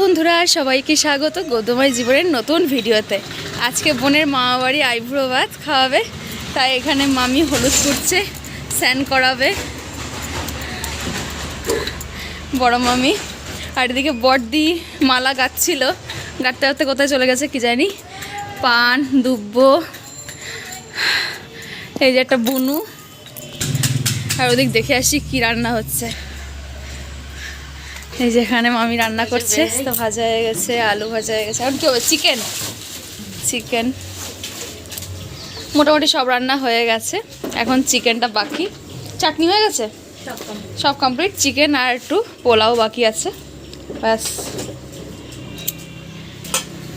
বন্ধুরা, সবাইকে স্বাগত গৌতমাই জীবনের নতুন ভিডিওতে। আজকে বোনের মামা বাড়ি আইব্রো ভাত খাওয়াবে, তাই এখানে মামি হলুদ করছে স্যান করাবে। বড় মামি, আর এদিকে বড়দি মালা গাচ্ছিল গাঁটতে গাঁটতে কোথায় চলে গেছে কি জানি, পান, দুব্ব, এই যে একটা বুনু, আর ওদিক দেখে আসি কি রান্না হচ্ছে। এই যে এখানে মামি রান্না করছে। তো ভাজা হয়ে গেছে আলু ভাজা হয়ে গেছে। এখন কি হবে? চিকেন চিকেন মোটামুটি সব রান্না হয়ে গেছে। এখন চিকেনটা বাকি। চাটনি হয়ে গেছে? সব কমপ্লিট চিকেন আর একটু পোলাও বাকি আছে। ব্যাস।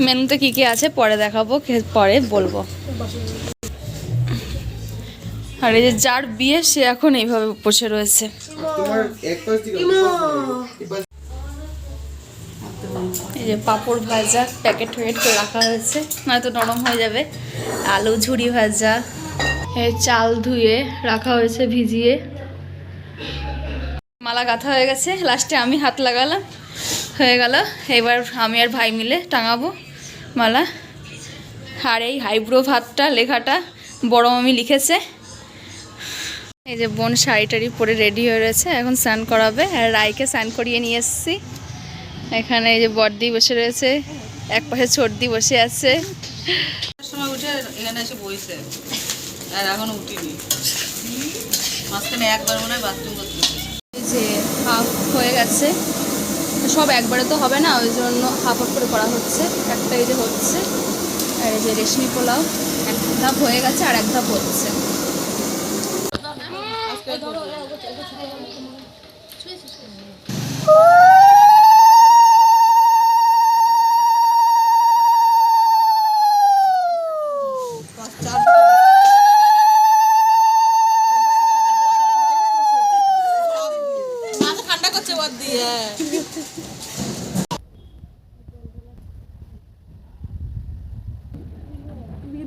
মেনুতে কী কী আছে? পরে দেখাবো পরে বলব। আর এই যে যার বিয়ে সে এখন এইভাবে বসে রয়েছে তোমার এক পাশ দিকে এই যে পাঁপড় ভাজা প্যাকেট ফ্যাকেট করে রাখা হয়েছে, নয়তো নরম হয়ে যাবে। আলু ঝুড়ি ভাজা চাল ধুয়ে রাখা হয়েছে ভিজিয়ে। মালা গাঁথা হয়ে গেছে লাস্টে আমি হাত লাগালাম, হয়ে গেল। এবার আমি আর ভাই মিলে টাঙাবো মালা। আর এই হাইব্রো ভাতটা, লেখাটা বড় মামি লিখেছে। এই যে বোন শাড়ি টাড়ি পরে রেডি হয়ে রয়েছে, এখন স্নান করাবে। আর রায়কে স্নান করিয়ে নিয়ে এসেছি। এখানে এই যে বর্দি বসে রয়েছে এক পাশে ছর্দি বসে আছে। সময় উঠে এখানে এসে বইছে। আর এখন উঠিনি। মাঝখানে একবার মনে হয় বাথরুম করতে যে হাফ হয়ে গেছে। সব একবারে তো হবে না ওই জন্য হাফ হাফ করে করা হচ্ছে। একটা এই যে হচ্ছে আর এই যে রেশমি পোলাও। এক ধাপ হয়ে গেছে আর এক ধাপ হচ্ছে।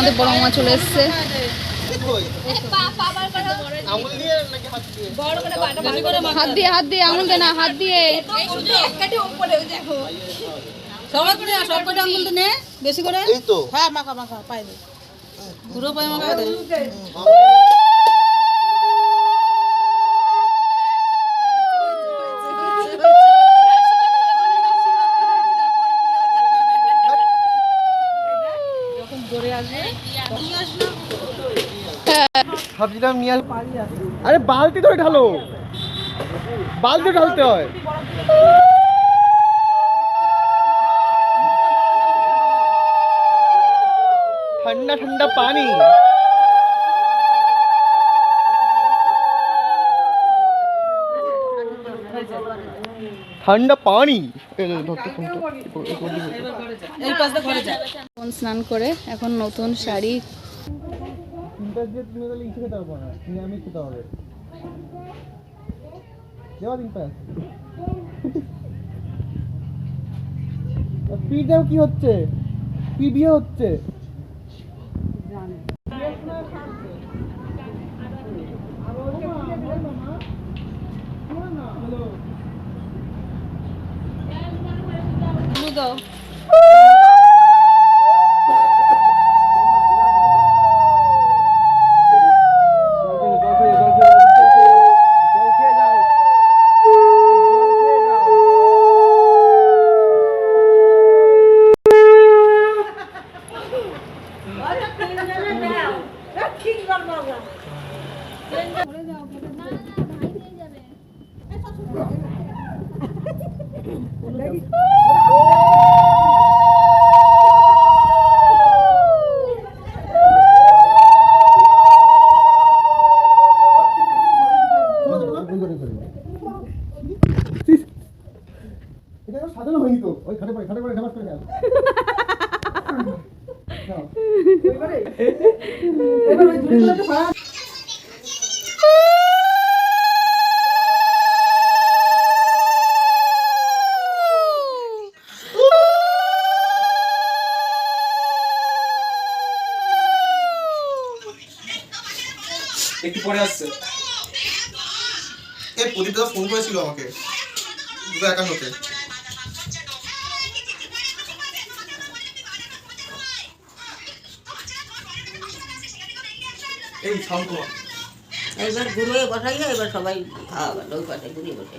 আমাদের বড় মামা চলে এসছে। হাত দিয়ে হাত দিয়ে আঙুল দে না হাত দিয়ে। বেশি করে হ্যাঁ মাখা মাখা পাই দে। পুরো পায়ে মাখা ভাবছিলাম নিয়ে আস- আরে বালতি ধরে ঢালো। বালতি ঢালতে হয়। ঠান্ডা ঠান্ডা পানি। ঠান্ডা পানি। স্নান করে এখন নতুন শাড়ি। দিয়ে তুমি তাহলে ইচ্ছে খেতে পারব না। নিরামিষ খেতে হবে দেওয়া তিন পাঁচ পিটাও কি হচ্ছে? পি বিয়ে হচ্ছে দাও এটা এখনও সাজানো হয়নি তো ওই খাটে পড়ে খাটে পড়ে ঢাবাস করে গেল একটু পরে আসছে। এই প্রদীপ দাদা ফোন করেছিল আমাকে। দুটো একান্নতে। এই এবার এবার সবাই খাওয়াবে ওই পাশে ঘুরিয়ে বসে।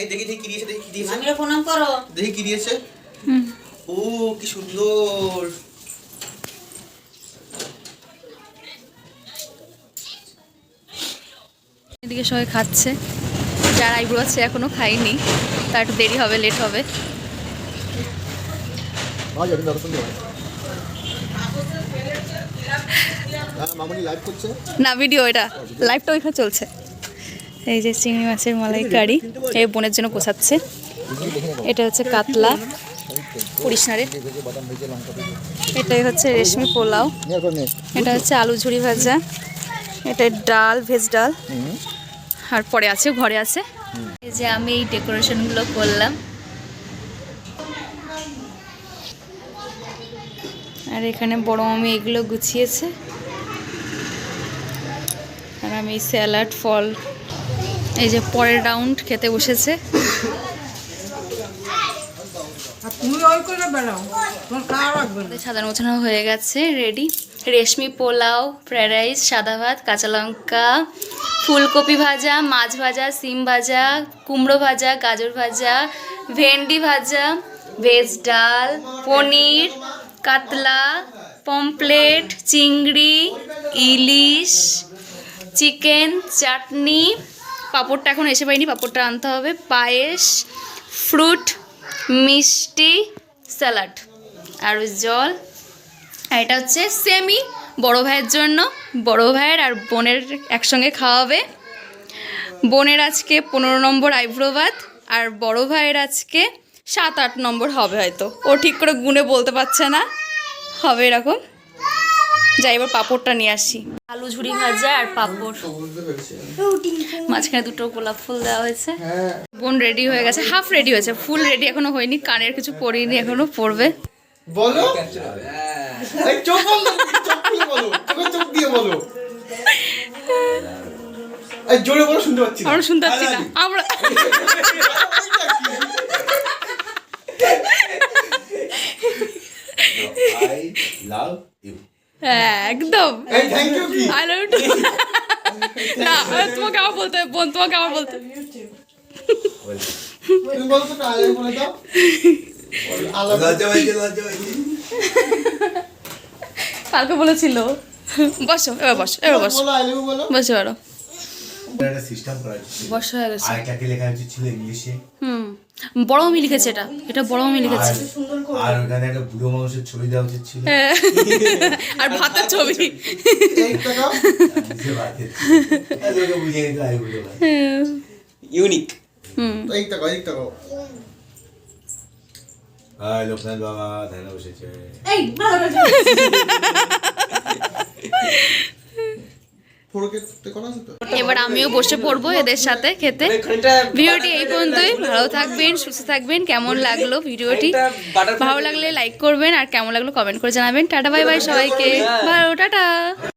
এই দেখি দেখি কি দিয়েছে দেখি কি দিয়েছে। মামিরা প্রণাম করো। দেখি কি দিয়েছে। ও কি সুন্দর। এদিকে সবাই খাচ্ছে। যার আইব্রো আছে এখনও খাইনি তার একটু দেরি হবে লেট হবে। হ্যাঁ মামনি লাইভ করছে। না ভিডিও এটা। লাইভটা ওইখানে চলছে। এই যে চিংড়ি মাছের মালাইকারি এই বোনের জন্য পোষাচ্ছে এটা হচ্ছে কাতলা এটাই হচ্ছে রেশমি পোলাও। এটা হচ্ছে আলু ঝুড়ি ভাজা। এটা ডাল ভেজ ডাল। আর পরে আছে ঘরে আছে। এই যে আমি এই ডেকোরেশনগুলো করলাম। আর এখানে বড় মামি এগুলো গুছিয়েছে। আর আমি স্যালাড ফল এই যে পরের রাউন্ড খেতে বসেছে। সাজানো গোছানো হয়ে গেছে রেডি রেশমি পোলাও ফ্রাইড রাইস সাদা ভাত কাঁচা লঙ্কা ফুলকপি ভাজা মাছ ভাজা সিম ভাজা কুমড়ো ভাজা গাজর ভাজা ভেন্ডি ভাজা ভেজ ডাল পনির কাতলা পমপ্লেট চিংড়ি, ইলিশ, চিকেন, চাটনি। পাঁপড়টা এখন এসে পাইনি, পাঁপড়টা আনতে হবে। পায়েস, ফ্রুট, মিষ্টি, স্যালাড। আর জল। আর এটা হচ্ছে সেমি। বড় ভাইয়ের জন্য। বড় ভাইয়ের আর বোনের একসঙ্গে খাওয়াবে। বোনের আজকে পনেরো নম্বর আইব্রো ভাত। আর বড় ভাইয়ের আজকে সাত আট নম্বর হবে হয়তো। ও ঠিক করে গুনে বলতে পারছে না। হবে এরকম। যাই এবার পাঁপড়টা নিয়ে আসি। আলু ঝুড়ি ভাজা আর পাঁপড়। মাঝখানে দুটো গোলাপ ফুল দেওয়া হয়েছে। হ্যাঁ। বোন রেডি হয়ে গেছে। হাফ রেডি হয়েছে। ফুল রেডি এখনও হয়নি। কানের কিছু পরিনি এখনও পরবে বলো? চোখ বন্ধ চোখ খুলে বলো। চোখ দিয়ে বলো। জোরে বলো শুনতে পাচ্ছি আমরা শুনতে পাচ্ছি না। আমরা I love you. হ্যাঁ, একদম এই থ্যাংক ইউ কি আই লাভ না তোমাকে আবার বলতে বোন তোমাকে আবার বলতে। কালকে বলেছিল। বসো এবার বসো এবার বসো। বসে পারো একটা সিস্টেম করা বসো হয়ে গেছে। আর লেখা হচ্ছে ছিল ইংলিশে। হুম বড় মামি লিখেছে এটা। এটা বড় আর লিখেছে। আর ওখানে একটা বুড়ো মানুষের ছবি দেওয়া উচিত ছিল। হ্যাঁ। আর ভাতের ছবি। হয় ইউনিক হুম। এই টাকা এই টাকা হাই লোকনাথ বাবা ধ্যানে বসেছে। এবার আমিও বসে পড়ব এদের সাথে খেতে। ভিডিওটি এই পর্যন্তই। ভালো থাকবেন সুস্থ থাকবেন কেমন লাগল ভিডিওটি? ভালো লাগলে লাইক করবেন আর কেমন লাগল কমেন্ট করে জানাবেন। টাটা বাই বাই সবাইকে। ভালো টাটা।